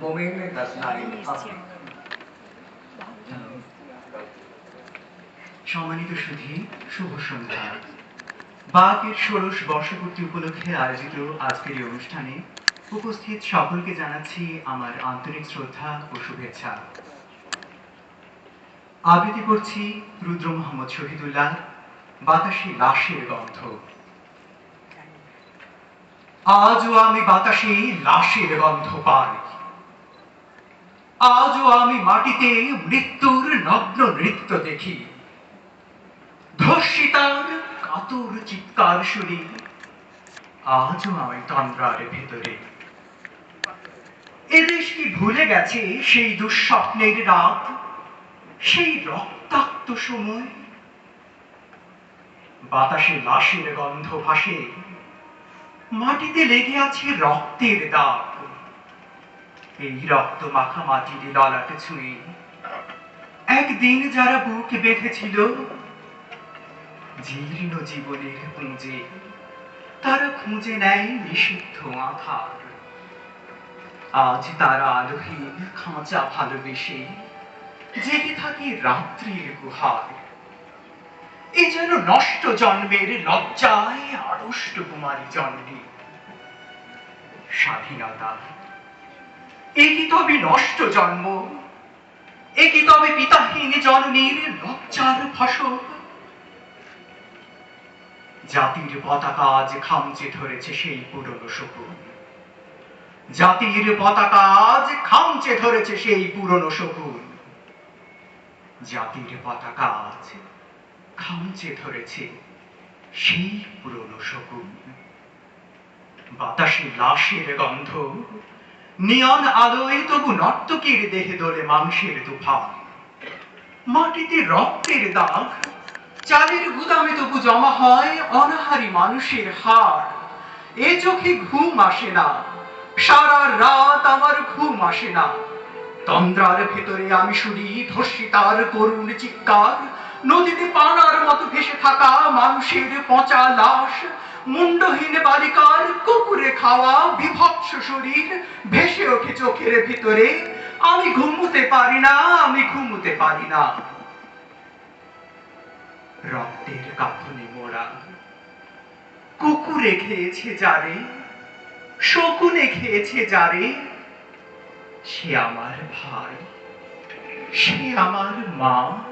মোমিন সম্মানিত সুধী শুভ সন্ধ্যা। বাকের ষোড়শ বর্ষপূর্তি উপলক্ষে আয়োজিত আজকের এই অনুষ্ঠানে উপস্থিত সকলকে জানাচ্ছি আমার আন্তরিক শ্রদ্ধা ও শুভেচ্ছা। আবৃত্তি করছি রুদ্র মোহাম্মদ শহীদুল্লাহ বাতাসে লাশের গন্ধ। আজও আমি বাতাসে লাশের গন্ধ পাই। আজও আমি মাটিতে মৃত্যুর নগ্ন নৃত্য দেখি। ধর্ষিতার কাতর চিৎকার শুনি। আজও আমি তন্দ্রার ভেতরে। এদেশ কি ভুলে গেছে সেই দুঃস্বপ্নের রাত, সেই রক্তাক্ত সময়? বাতাসে লাশের গন্ধ ভাসে মাটিতে লেগে আছে রক্তের দাগ। এই রক্ত মাখা মাটির ললাটে ছুঁয়ে। একদিন যারা বুক বেঁধেছিল, জীর্ণ জীবনের পুঁজে, তারা খুঁজে নেয় নিষিদ্ধ আধার। আজ তারা আলোহীন খাঁচা ভালোবেসে, জেগে থাকে রাত্রির গুহার এ যেন নষ্ট জন্মের লজ্জায় আড়ষ্ট কুমারী জন্মে। স্বাধীনতা। এ কি তবে নষ্ট জন্ম? এ কি তবে পিতাহীন জননীর লজ্জার ফসল? জাতির পতাকা আজ খামচে ধরেছে সেই পুরনো শকুন। জাতির পতাকা আজ খামচে ধরেছে সেই পুরনো শকুন। জাতির পতাকা আজ খামচে ধরেছে সেই পুরনো শকুন। বাতাসে লাশের গন্ধ, নিয়ন আলোয় তবু নর্তকীর দেহে দোলে মাংসের তুফান। মাটিতে রক্তের দাগ, চালের গুদামে তবু জমা হয় অনাহারি মানুষের হাড় এ চোখে ঘুম আসে না, সারা রাত আমার ঘুম আসে না। তন্দ্রার ভেতরে আমি শুনি ধর্ষিতার করুণ চিৎকার নদীতে পানার মতো ভেসে থাকা মানুষের পচা লাশ, মুন্ডহীন বালিকার কুকুরে খাওয়া বিভৎস শরীর ভেসে ওঠে চোখের ভিতরে। আমি ঘুমুতে পারি না, আমি ঘুমুতে পারি না। রক্তের কাফনে মোড়া। কুকুরে খেয়েছে যারে, শকুনে খেয়েছে যারে। সে আমার ভাই, সে আমার মা।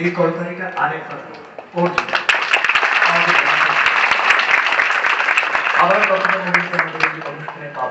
এই কলকারিটা আরেকটা অর্জুন আবার কখনো অনুষ্ঠানে পাবো।